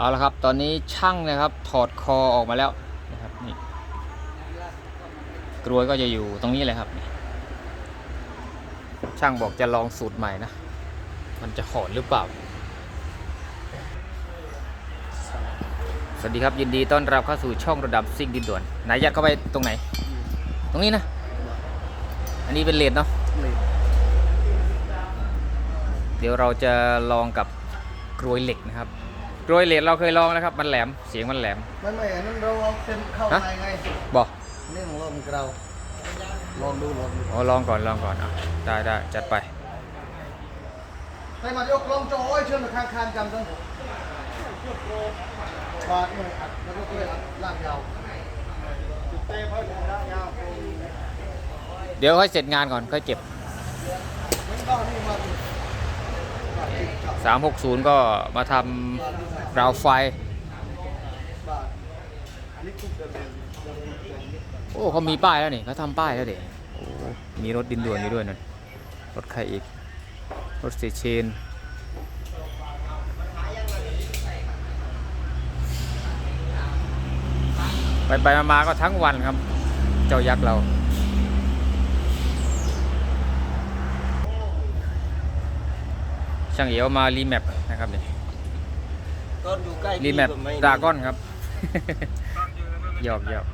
เอาละครับ ตอนนี้ช่างนะครับถอดคอออกมาแล้วนะครับนี่กรวยก็จะอยู่ตรงนี้เลยครับนี่ช่างบอกจะลองสูตรใหม่นะ มันจะหอนหรือเปล่า สวัสดีครับยินดีต้อนรับเข้าสู่ช่องระดับซิ่งดินด่วนไหนยัดเข้าไปตรงไหน ตรงนี้นะ อันนี้เป็นเลดเนาะเดี๋ยวเราจะลองกับกรวยเหล็กนะครับ กรวยเหล็กเราเคยลองแล้วครับ มันแหลม เสียงมันแหลมไม่ไม่อันนั้นเราเอาเต็มเข้าฮะในไงบอกนี่ของเราของเราลองดูลองดูอ๋อลองก่อนลองก่อนอะได้ได้จัดไปให้มายกลองโจ้ยเชื่อมกับข้างคานจำต้องบาดหน่อยอัดแล้วก็เลยอัดล่างยาวเตะเพิ่มล่างยาวเดี๋ยวค่อยเสร็จงานก่อนค่อยเก็บ 360 ก็มาทำราวไฟ โอ้เขามีป้ายแล้วนี่เขาทำป้ายแล้วเด็โอ้มีรถดินด่วนอยู่ด้วยนั่นรถใครอีก รถเซเชนไปไปๆมาๆก็ทั้งวันครับ เจ้ายักษ์เรา ช่างเอ๋วมารีแมปนะครับนี่ก็อยู่ใกล้รีแมปดราก้อนครับหยอกหยอก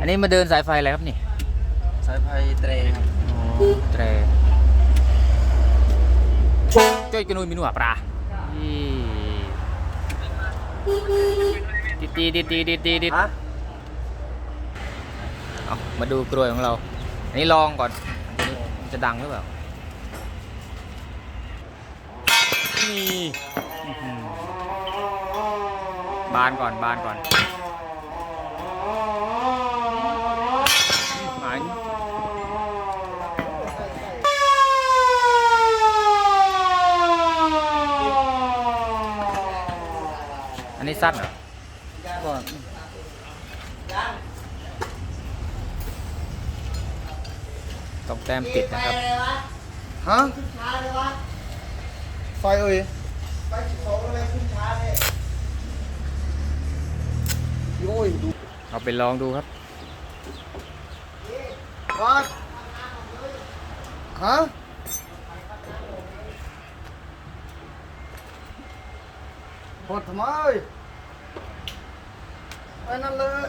อันนี้มาเดินสายไฟอะไรครับนี่ สายไฟเตรครับแตรจ้อยกระนุยมีหนวดปลาดิดดีดิดดีดิดดีดิดฮะเอามาดูกลวยของเรา อันนี้ลองก่อนอันนี้มันจะดังหรือเปล่า นี่อื้อหือบานก่อนบานก่อนหายอันนี้สั้นเหรอก่อนต้องแต้มติดนะครับ ฮะ ไฟเอ่ยไฟสิบสองอะไรขึ้นช้าเนี่ยโอ้ยดูเอาไปลองดูครับวัดฮะหดทำไมไอ้นั่นเลย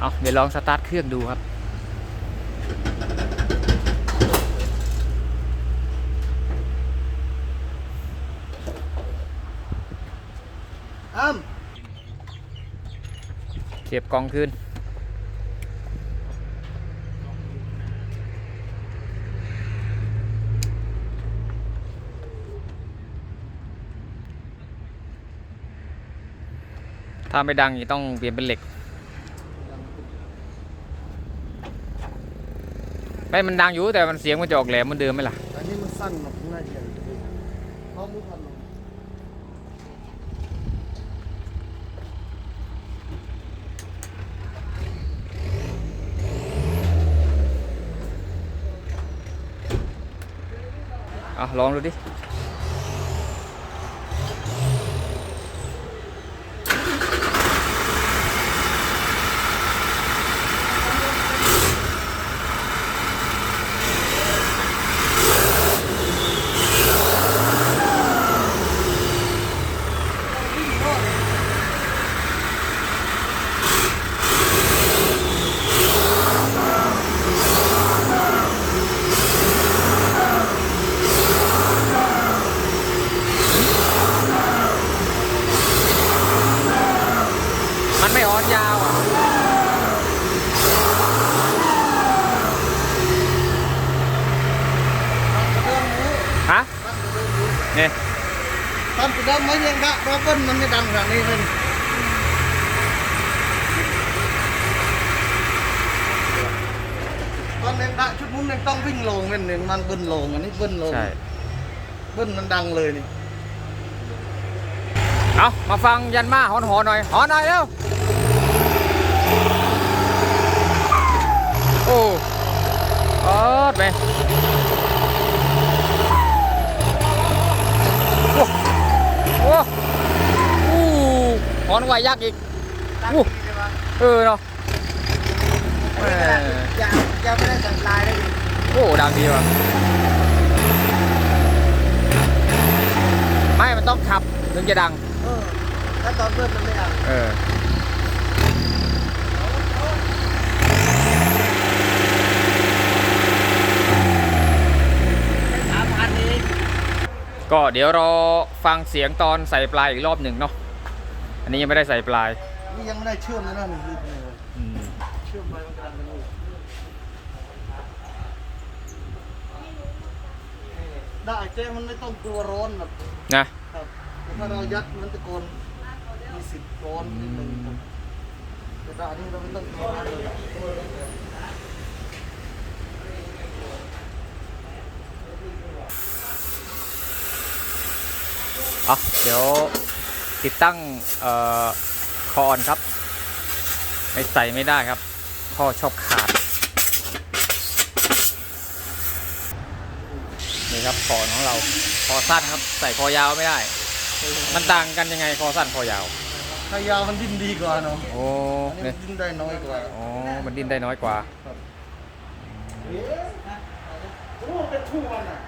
เอ้ยเอาเดี๋ยวลองสตาร์ทเครื่องดูครับอ้ำเสียบกล่องคืนถ้าไม่ดังนี่ต้องเปลี่ยนเป็นเหล็ก ไม่มันดังอยู่แต่มันเสียงมันจะออกแหลมเหมือนเดิมไหมล่ะ อันนี้มันสั้นแบบน่างหน้าใหญ่เขาไม่ทันหรอกเอาลองดูดิ มันไม่ออนยาวอะ ฮะเนี่ย ตอนสุด ดังกะเพราะเปิ้ลมันไม่ดังขนาดนี้เลยตอนเนี้ยชุดมุ้งเนี่ต้องวิ่งลงเป็นหนึ่งมันเบิ้ลลงอันนี้เบิ้ลลงใช่เบิ้ลมันดังเลยนี่เอามาฟังยันมาหอนหอหน่อยหอนหน่อยเร็วโอ้เออไปโอ้โอ้อู้หอนไหวยักษ์อีกอู้เออเนาะแหม่ยังยังไม่ได้จัดลายเลยโอ้ดังดีว่ะไม่มันต้องขับถึงจะดัง เออถ้าตอนเบิ้ลมันไม่ดัง เออ สามพันนี้ ก็เดี๋ยวรอฟังเสียงตอนใส่ปลายอีกรอบหนึ่งเนาะอันนี้ยังไม่ได้ใส่ปลายนี่ยังไม่ได้เชื่อมเลยนะนี่รีบเลยอืมเชื่อมไปมันกำลังเป็นได้เจ๊มันไม่ต้องกลัวร้อนแบบนะครับแต่ถ้าเรายัดมันตะโกนมีสิบร้อนนิดนึงครับแต่ตอนนี้เราไม่ต้องกลัวร้อนเลย อาเดี๋ยวติดตั้งเอ่อคอออนครับ ไม่ใส่ไม่ได้ครับข้อชอบขาด นี่ครับคอของเราคอสั้นครับ ใส่คอยาวไม่ได้ มันต่างกันยังไงคอสั้นคอยาว ถ้ายาวมันดิ้นดีกว่าเนาะโอ้อันนี้เนี่ยมันดิ้นได้น้อยกว่า อ๋อมันดิ้นได้น้อยกว่าโอ้เป็นคู่มันอะ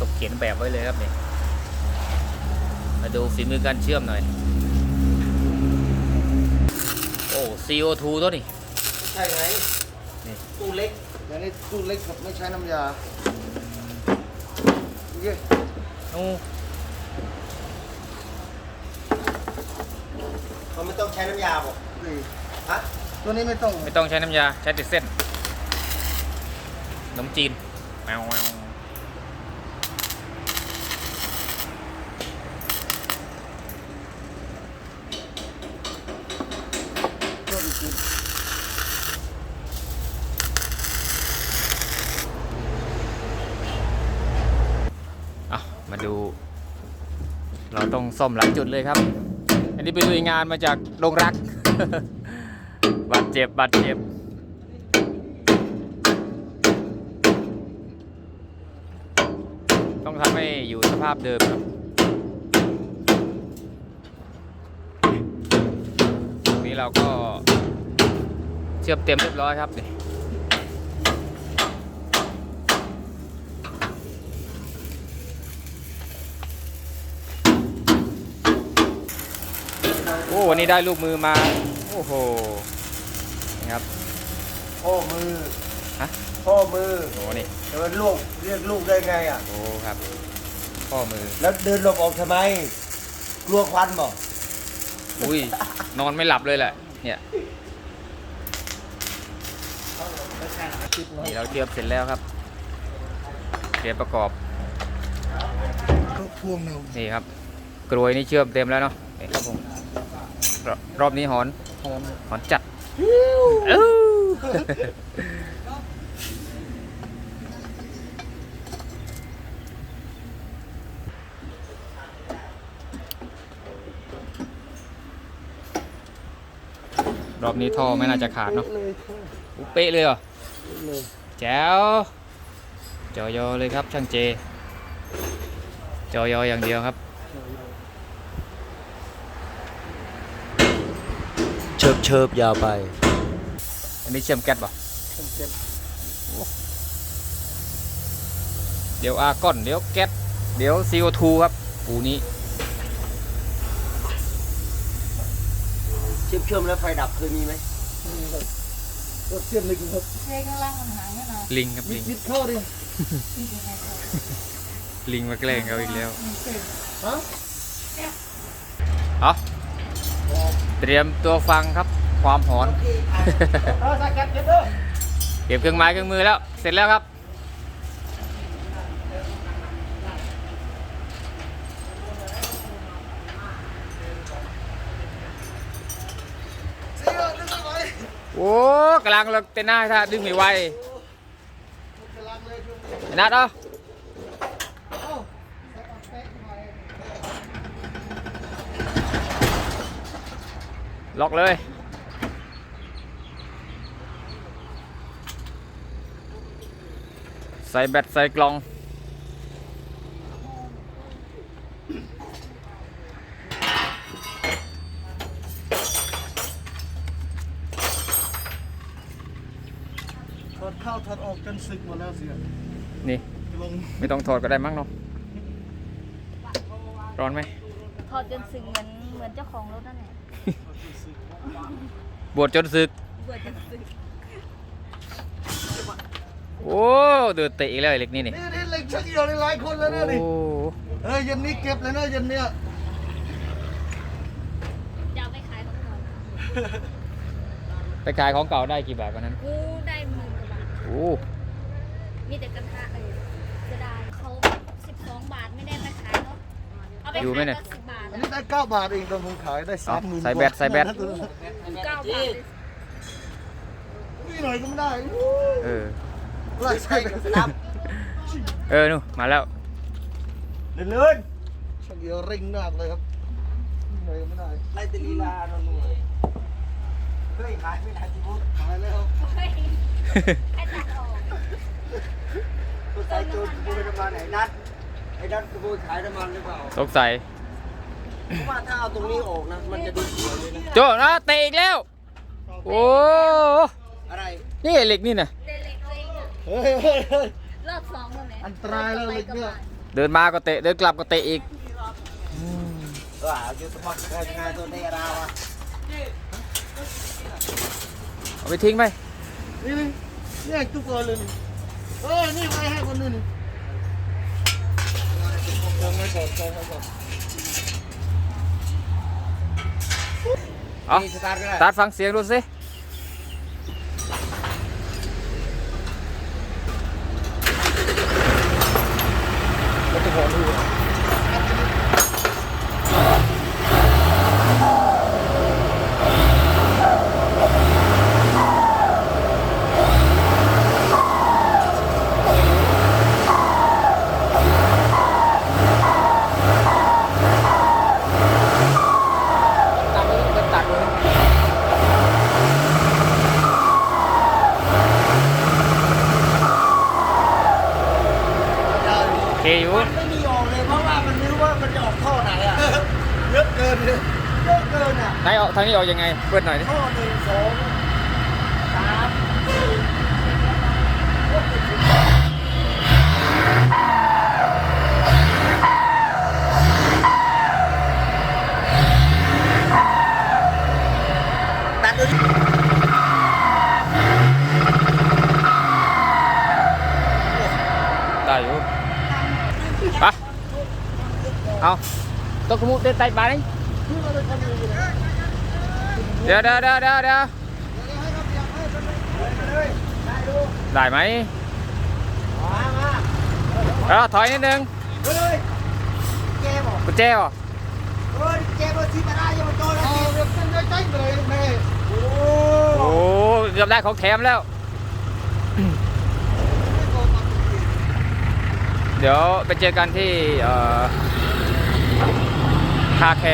ตกเขียนแบบไว้เลยครับนี่ มาดูฝีมือการเชื่อมหน่อย โอ้ CO2 ตัวนี้ใช่ไหมนี่ตู้เล็กอย่างนี้ตู้เล็กครับไม่ใช้น้ำยาโอเคโอ้มันไม่ต้องใช้น้ำยาบอกนี่ฮะตัวนี้ไม่ต้อง ไม่ต้องใช้น้ำยา ใช้แต่เส้นขนมจีนแมวแมวตัวอีกที อะมาดู เรา ต้องซ่อมหลายจุดเลยครับ อันนี้เป็นลุยงานมาจากโรงรัก บาดเจ็บบาดเจ็บ ต้องทำให้อยู่สภาพเดิมครับนี้เราก็เชื่อมเต็มเรียบร้อยครับนี่ วันนี้ได้ลูกมือมา โอ้โหนี่ครับพ่อมือฮะพ่อมือโอ้นี่แต่มันลูกเรียกลูกได้ไงอะ โอ้ครับข้อมือ แล้วเดินหลบออกทำไม กลัวควันบอกอุ้ย นอนไม่หลับเลยแหละ เนี่ย นี่เราเตรียมเสร็จแล้วครับเตรียมประกอบ ก็พ่วงแนวนี่ครับ กรวยนี่เชื่อมเต็มแล้วเนาะนี่ครับผม รอบรอบนี้หอนหอนหอนจัดเอ้าๆรอบนี้ท่อไม่น่าจะขาดเนาะเลยอุ๊ยเป๊ะเลยเหรอเลยแจ๋วจอยอเลยครับช่างเจจอยออย่างเดียวครับ เชิบเชิบยาวไป อันนี้เชื่อมแก๊สป่ะเจ็บเดี๋ยวอาร์กอน เดี๋ยวแก๊ส เดี๋ยว CO2 ครับ ปูนี้ เชื่อมเชื่อมแล้วไฟดับเคยมีไหมนี่แบบรถเสียบเลยครับเจ๊ข้างล่างมันหางเนี่ยนะลิงครับวิลิดงวิดเข้าดิที่ยังไงก็ลิงมาแกล้งเขาอีกแล้วมันเก่งฮะเอา เตรียมตัวฟังครับความหอน เก็บเครื่องไม้เครื่องมือแล้ว เสร็จแล้วครับ โอ้กำลังเราเต้นหน้าถ้าดึงไม่ไหวกำลังเลยช่วงนี้ไอ้นัดเอาเอ้าใส่ปากแป๊กหน่อย ล็อกเลย ใส่แบตใส่กล่องถอดเข้าถอดออกจนสึกหมดแล้วเสียนี่ ลงไม่ต้องถอดก็ได้มั้งเนาะร้อนไหม ถอดจนสึงเหมือนเหมือนเจ้าของรถนั่นแหละ บวชจนศึกเบื่อจนสึงโอ้เดือดเตะอีกแล้วไอ้เล็กนี่นี่นี่นี่เล็กชักเดียวในหลายคนแล้วเนี่ยดิโอ้เฮ้ยเย็นนี้เก็บเลยนะเย็นเนี้ยจะเอาไปขายของเราไปขายของเก่าได้กี่บาทวันนั้นกูได้หมื่นกว่าบาท โอ้มีแต่กระทะเออจะได้เขาสิบสองบาทไม่ได้ไปขายเนาะ เอาไปขายก็สิบบาท อันอะนี้ได้เก้าบาทเองตอนผมขายได้สามหมื่นใส่แบตใส่แบต เก้าบาทเลยนี่หน่อยก็ไม่ได้อู้เออ ไล่ใส่กันนับเออนู่นมาแล้ว เลื่อนเลื่อนชักเดียวเร่งมากเลยครับนี่หน่อยก็ไม่ได้ไล่ตลีลาโน่นเฮ้ยขายไม่ได้จิบุขายแล้วเฮ้ยให้ตัดออกตัวใส่โจรขโมยน้ำมันไหนนัดไอ้นัดขโมยขายน้ำมันหรือเปล่าสงสัย เพราะว่าถ้าเอาตรงนี้ออกนะ มันจะดูสวยเลยนะโจนะเตะอีกแล้ว โอ้อะไรนี่ไอ้เหล็กนี่นะเดเล็กตัวเองอะเฮ้ยเฮ้ยเฮ้ยรอบสองแล้วไหมอันตรายแล้วเล็กเนี่ยเดินมาก็เตะเดินกลับก็เตะอีก ว่าอยู่สมัครการงานตัวในราวอะเอาไปทิ้งไปนี่นี่นี่ทุกคนเลยนี่เอ้ยนี่ไว้ให้คนนึงนี่จองไว้ก่อนจองไว้ก่อน เอานี่สตาร์ทก็ได้ตัดฟังเสียงดูสิตัดเลยเดินตัดเลยโอเคอยู่ มันไม่มีออกเลยเพราะว่า มันไม่รู้ว่ามันจะออกท่อไหนอะเยอะเกินเลยเยอะเกินอะไหนออกทางนี้ออกยังไง เปิดหน่อยดิท่อหนึ่งสองสามสี่ตัดดูดิได้อยู่ไป เอาตัวขมุเดินไต่บานี่เดี๋ยวเดี๋ยวเดี๋ยวเดี๋ยวเดี๋ยวได้ไหมเออถอยนิดนึงกุญแจบ่โอ้เลยแม่โอ้โอ้เกือบได้ของแถมแล้ว เดี๋ยวไปเจอกันที่ เอ่อคาแค